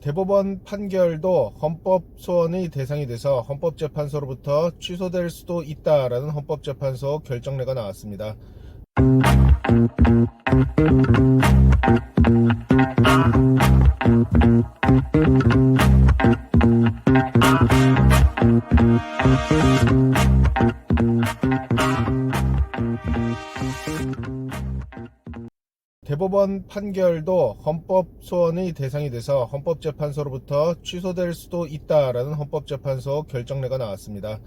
대법원 판결도 헌법 소원의 대상이 돼서 헌법재판소로부터 취소될 수도 있다라는 헌법재판소 결정례가 나왔습니다. 대법원 판결도 헌법 소원의 대상이 돼서 헌법재판소로부터 취소될 수도 있다라는 헌법재판소 결정례가 나왔습니다.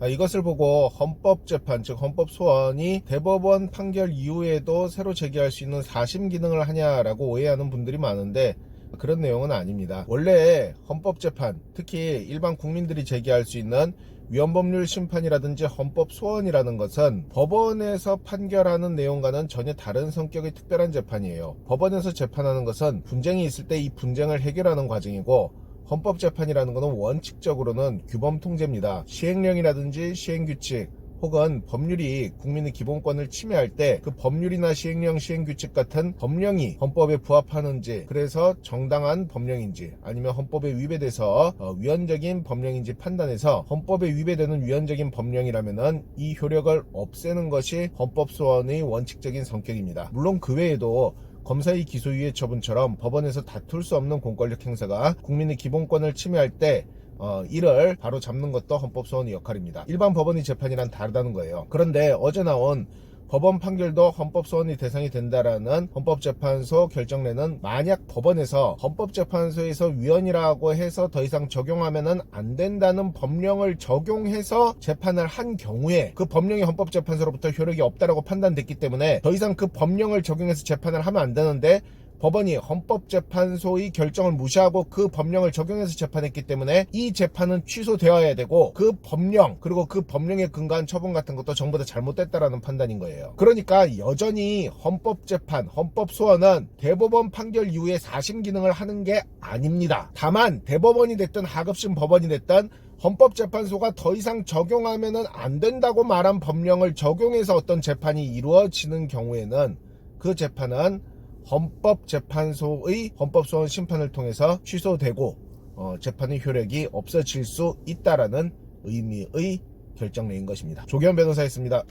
아, 이것을 보고 헌법재판 즉 헌법 소원이 대법원 판결 이후에도 새로 제기할 수 있는 사심 기능을 하냐라고 오해하는 분들이 많은데 그런 내용은 아닙니다. 원래 헌법재판 특히 일반 국민들이 제기할 수 있는 위헌법률 심판이라든지 헌법 소원이라는 것은 법원에서 판결하는 내용과는 전혀 다른 성격의 특별한 재판이에요. 법원에서 재판하는 것은 분쟁이 있을 때 이 분쟁을 해결하는 과정이고 헌법재판이라는 것은 원칙적으로는 규범 통제입니다. 시행령이라든지 시행규칙 혹은 법률이 국민의 기본권을 침해할 때 그 법률이나 시행령, 시행규칙 같은 법령이 헌법에 부합하는지 그래서 정당한 법령인지 아니면 헌법에 위배돼서 어, 위헌적인 법령인지 판단해서 헌법에 위배되는 위헌적인 법령이라면은 이 효력을 없애는 것이 헌법 소원의 원칙적인 성격입니다. 물론 그 외에도 검사의 기소유예 처분처럼 법원에서 다툴 수 없는 공권력 행사가 국민의 기본권을 침해할 때 어, 이를 바로 잡는 것도 헌법소원의 역할입니다. 일반 법원의 재판이란 다르다는 거예요. 그런데 어제 나온 법원 판결도 헌법소원의 대상이 된다라는 헌법재판소 결정례는 만약 법원에서 헌법재판소에서 위헌이라고 해서 더 이상 적용하면은 안 된다는 법령을 적용해서 재판을 한 경우에 그 법령이 헌법재판소로부터 효력이 없다라고 판단됐기 때문에 더 이상 그 법령을 적용해서 재판을 하면 안 되는데 법원이 헌법재판소의 결정을 무시하고 그 법령을 적용해서 재판했기 때문에 이 재판은 취소되어야 되고 그 법령 그리고 그 법령에 근거한 처분 같은 것도 전부 다 잘못됐다라는 판단인 거예요. 그러니까 여전히 헌법재판, 헌법소원은 대법원 판결 이후에 사심 기능을 하는 게 아닙니다. 다만 대법원이 됐든 하급심 법원이 됐든 헌법재판소가 더 이상 적용하면 안 된다고 말한 법령을 적용해서 어떤 재판이 이루어지는 경우에는 그 재판은 헌법재판소의 헌법소원 심판을 통해서 취소되고 어, 재판의 효력이 없어질 수 있다라는 의미의 결정례인 것입니다. 조기현 변호사였습니다.